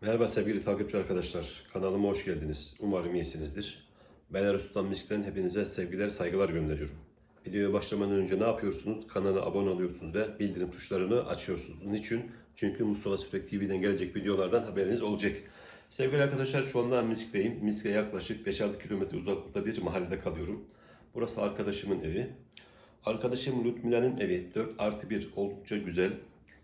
Merhaba sevgili takipçi arkadaşlar. Kanalıma hoş geldiniz. Umarım iyisinizdir. Ben Erus Sultan Misk'ten hepinize sevgiler, saygılar gönderiyorum. Videoya başlamadan önce ne yapıyorsunuz? Kanala abone oluyorsunuz ve bildirim tuşlarını açıyorsunuz. Niçin? Çünkü Mustafa Sürekli TV'den gelecek videolardan haberiniz olacak. Sevgili arkadaşlar şu anda Misk'teyim. Misk'e yaklaşık 5-6 kilometre uzaklıkta bir mahallede kalıyorum. Burası arkadaşımın evi. Arkadaşım Lütmilan'ın evi 4 artı 1 oldukça güzel.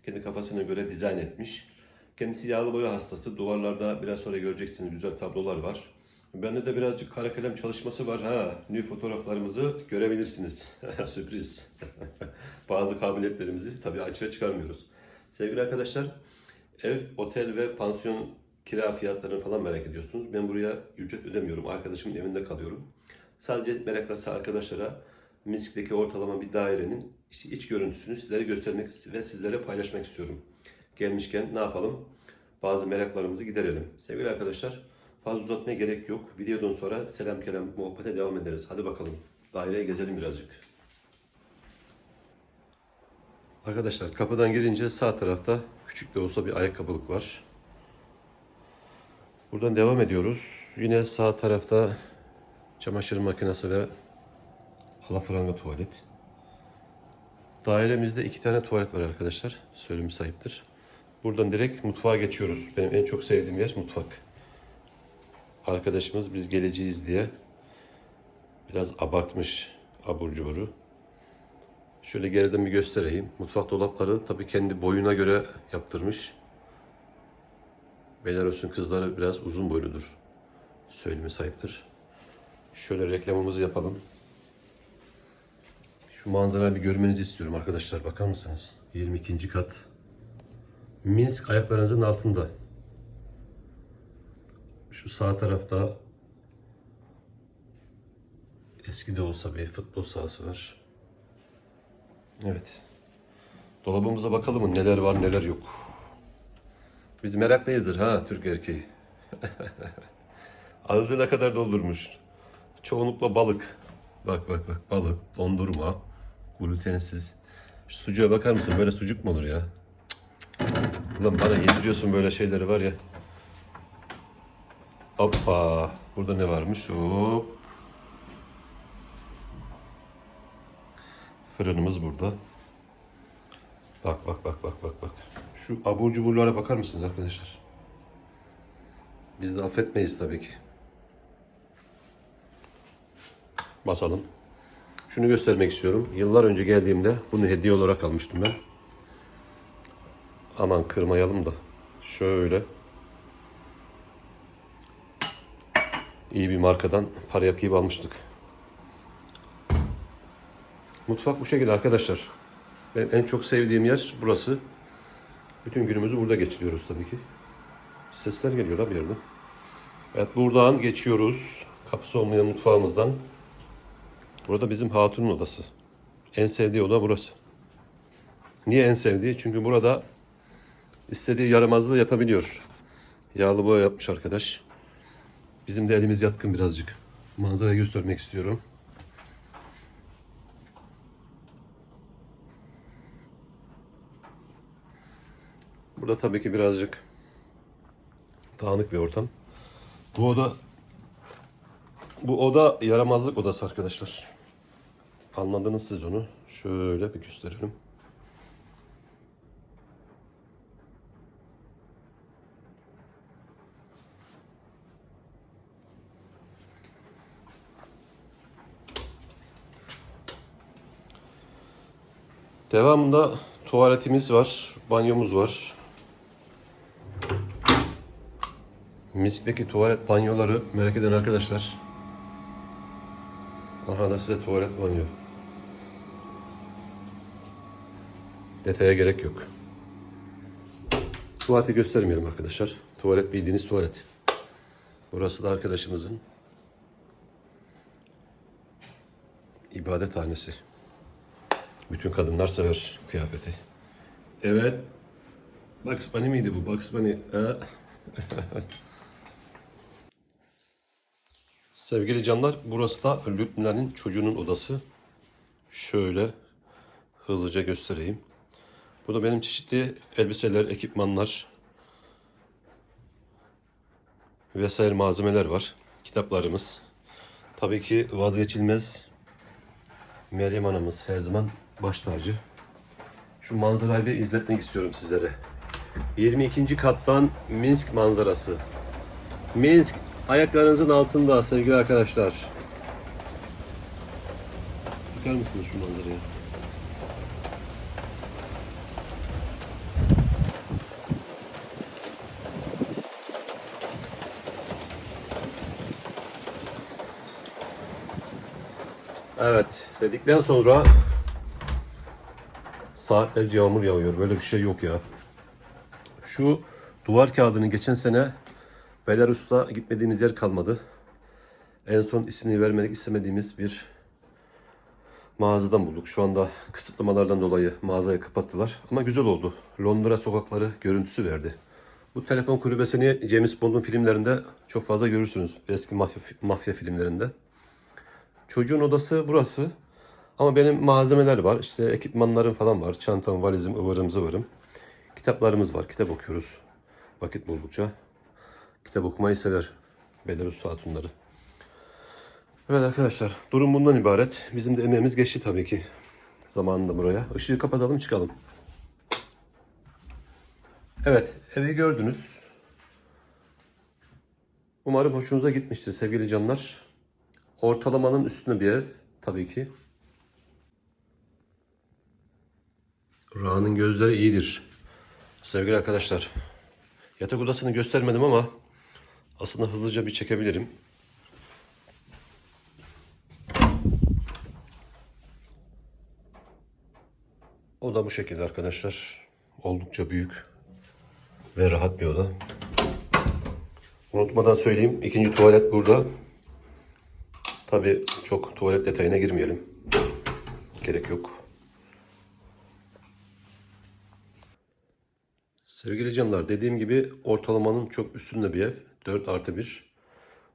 Kendi kafasına göre dizayn etmiş. Kendisi yağlı boya hastası. Duvarlarda biraz sonra göreceksiniz güzel tablolar var. Bende de birazcık kara kalem çalışması var. Ha, new fotoğraflarımızı görebilirsiniz. Sürpriz. Bazı kabiliyetlerimizi tabii açığa çıkarmıyoruz. Sevgili arkadaşlar, ev, otel ve pansiyon kira fiyatlarını falan merak ediyorsunuz. Ben buraya ücret ödemiyorum. Arkadaşımın evinde kalıyorum. Sadece meraklısı arkadaşlara Misk'teki ortalama bir dairenin işte iç görüntüsünü sizlere göstermek ve sizlere paylaşmak istiyorum. Gelmişken ne yapalım? Bazı meraklarımızı giderelim. Sevgili arkadaşlar, fazla uzatmaya gerek yok. Videodan sonra selam kelam muhabbete devam ederiz. Hadi bakalım. Daireyi gezelim birazcık. Arkadaşlar kapıdan girince sağ tarafta küçük de olsa bir ayakkabılık var. Buradan devam ediyoruz. Yine sağ tarafta çamaşır makinesi ve alafranga tuvalet. Dairemizde iki tane tuvalet var arkadaşlar. Söylemi sahiptir. Buradan direkt mutfağa geçiyoruz. Benim en çok sevdiğim yer mutfak. Arkadaşımız biz geleceğiz diye biraz abartmış abur cuburu. Şöyle geriden bir göstereyim. Mutfak dolapları tabii kendi boyuna göre yaptırmış. Belarus'un kızları biraz uzun boyludur. Söylemi sahiptir. Şöyle reklamımızı yapalım. Şu manzarayı bir görmenizi istiyorum arkadaşlar. Bakar mısınız? 22. kat. Minsk ayaklarınızın altında. Şu sağ tarafta eski de olsa bir futbol sahası var. Evet. Dolabımıza bakalım mı neler var neler yok. Biz meraklıyızdır ha Türk erkeği. Ağzına kadar doldurmuş. Çoğunlukla balık. Bak bak bak balık, dondurma, glutensiz. Şu sucuğa bakar mısın? Böyle sucuk mu olur ya? Ulan bana yediriyorsun böyle şeyleri var ya. Hoppa. Burada ne varmış? Hop. Fırınımız burada. Bak bak bak bak bak bak. Şu abur cuburlara bakar mısınız arkadaşlar? Biz de affetmeyiz tabii ki. Basalım. Şunu göstermek istiyorum. Yıllar önce geldiğimde bunu hediye olarak almıştım ben. Aman kırmayalım da. Şöyle. İyi bir markadan paraya kıyıp almıştık. Mutfak bu şekilde arkadaşlar. Ben en çok sevdiğim yer burası. Bütün günümüzü burada geçiriyoruz tabii ki. Sesler geliyor da bir yerden. Evet buradan geçiyoruz. Kapısı olmayan mutfağımızdan. Burada bizim hatunun odası. En sevdiği oda burası. Niye en sevdiği? Çünkü burada istediği yaramazlığı yapabiliyor. Yağlı boya yapmış arkadaş. Bizim de elimiz yatkın birazcık. Manzarayı göstermek istiyorum. Burada tabii ki birazcık dağınık bir ortam. Bu oda bu oda yaramazlık odası arkadaşlar. Anladınız siz onu. Şöyle bir gösterelim. Devamında tuvaletimiz var, banyomuz var. Misk'teki tuvalet banyoları merak eden arkadaşlar. Aha da size tuvalet banyo. Detaya gerek yok. Tuvaleti göstermiyorum arkadaşlar. Tuvalet bildiğiniz tuvalet. Burası da arkadaşımızın ibadethanesi. Bütün kadınlar sever kıyafeti. Evet. Bugs Bunny miydi bu? Bugs Bunny. Sevgili canlar, burası da Lübnan'ın çocuğunun odası. Şöyle hızlıca göstereyim. Bu da benim çeşitli elbiseler, ekipmanlar. vesaire malzemeler var. Kitaplarımız. Tabii ki vazgeçilmez Meryem anamız her zaman baş tacı. Şu manzarayı bir izletmek istiyorum sizlere. 22. kattan Minsk manzarası. Minsk ayaklarınızın altında sevgili arkadaşlar. Bakar mısınız şu manzaraya? Evet dedikten sonra saatlerce yağmur yağıyor. Böyle bir şey yok ya. Şu duvar kağıdını geçen sene Belarus'ta gitmediğimiz yer kalmadı. En son ismini vermedik istemediğimiz bir mağazadan bulduk. Şu anda kısıtlamalardan dolayı mağazayı kapattılar. Ama güzel oldu. Londra sokakları görüntüsü verdi. Bu telefon kulübesini James Bond'un filmlerinde çok fazla görürsünüz. Eski mafya, mafya filmlerinde. Çocuğun odası burası. Ama benim malzemeler var. İşte ekipmanlarım falan var. Çantam, valizim, ıvırım zıvırım. Kitaplarımız var. Kitap okuyoruz. Vakit buldukça. Kitap okumayı sever. Belarus hatunları. Evet arkadaşlar. Durum bundan ibaret. Bizim de emeğimiz geçti tabii ki. Zamanında buraya. Işığı kapatalım çıkalım. Evet. Evi gördünüz. Umarım hoşunuza gitmiştir sevgili canlar. Ortalamanın üstünde bir ev tabii ki. Ra'nın gözleri iyidir. Sevgili arkadaşlar. Yatak odasını göstermedim ama aslında hızlıca bir çekebilirim. O da bu şekilde arkadaşlar. Oldukça büyük ve rahat bir oda. Unutmadan söyleyeyim. ikinci tuvalet burada. Tabii çok tuvalet detayına girmeyelim. Gerek yok. Sevgili canlar dediğim gibi ortalamanın çok üstünde bir ev. 4 artı 1.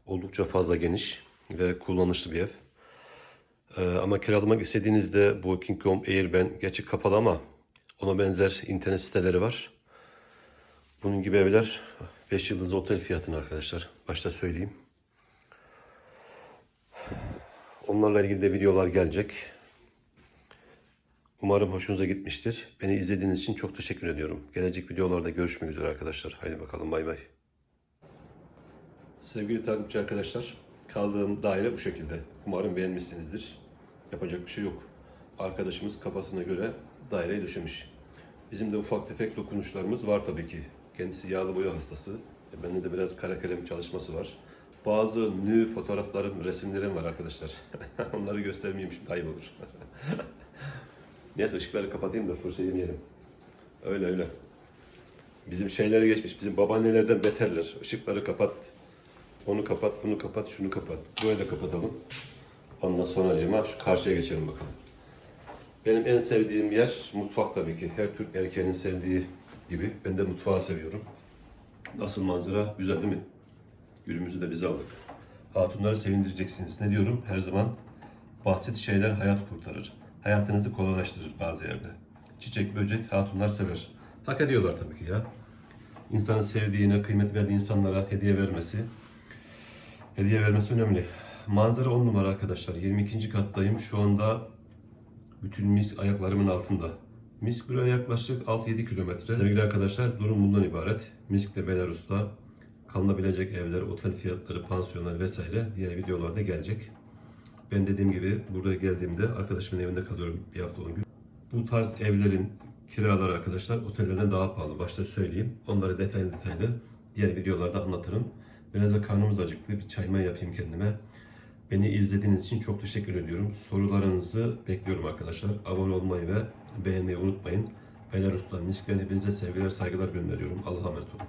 Oldukça fazla geniş ve kullanışlı bir ev. Ee, ama kiralamak istediğinizde Booking.com, Airbnb gerçi kapalı ama ona benzer internet siteleri var. Bunun gibi evler 5 yıldızlı otel fiyatına arkadaşlar. Başta söyleyeyim. Onlarla ilgili de videolar gelecek. Umarım hoşunuza gitmiştir. Beni izlediğiniz için çok teşekkür ediyorum. Gelecek videolarda görüşmek üzere arkadaşlar. Haydi bakalım bay bay. Sevgili takipçi arkadaşlar, kaldığım daire bu şekilde. Umarım beğenmişsinizdir. Yapacak bir şey yok. Arkadaşımız kafasına göre daireyi döşemiş. Bizim de ufak tefek dokunuşlarımız var tabii ki. Kendisi yağlı boya hastası. E, Bende de biraz kara kalem çalışması var. Bazı nü fotoğraflarım, resimlerim var arkadaşlar. Onları göstermeyeyim şimdi ayıp olur. Neyse ışıkları kapatayım da fırsat yemeyelim. Öyle öyle. Bizim şeylere geçmiş. Bizim babaannelerden beterler. Işıkları kapat. Onu kapat, bunu kapat, şunu kapat. Böyle de kapatalım. Ondan sonra acıma şu karşıya geçelim bakalım. Benim en sevdiğim yer mutfak tabii ki. Her Türk erkeğinin sevdiği gibi. Ben de mutfağı seviyorum. Nasıl manzara? Güzel değil mi? Gülümüzü de biz aldık. Hatunları sevindireceksiniz. Ne diyorum? Her zaman basit şeyler hayat kurtarır. Hayatınızı kolaylaştırır bazı yerde. Çiçek, böcek hatunlar sever. Hak ediyorlar tabii ki ya. İnsanın sevdiğine, kıymet verdiği insanlara hediye vermesi, hediye vermesi önemli. Manzara 10 numara arkadaşlar. 22. kattayım. Şu anda bütün Misk ayaklarımın altında. Misk buraya yaklaşık 6-7 kilometre. Sevgili arkadaşlar durum bundan ibaret. Misk ile Belarus'ta kalınabilecek evler, otel fiyatları, pansiyonlar vesaire diğer videolarda gelecek. Ben dediğim gibi buraya geldiğimde arkadaşımın evinde kalıyorum bir hafta 10 gün. Bu tarz evlerin kiraları arkadaşlar otellerden daha pahalı. Başta söyleyeyim. Onları detaylı detaylı diğer videolarda anlatırım. Biraz da karnımız acıktı. Bir çayma yapayım kendime. Beni izlediğiniz için çok teşekkür ediyorum. Sorularınızı bekliyorum arkadaşlar. Abone olmayı ve beğenmeyi unutmayın. Belarus'tan Misk'ten hepinize sevgiler, saygılar gönderiyorum. Allah'a emanet olun.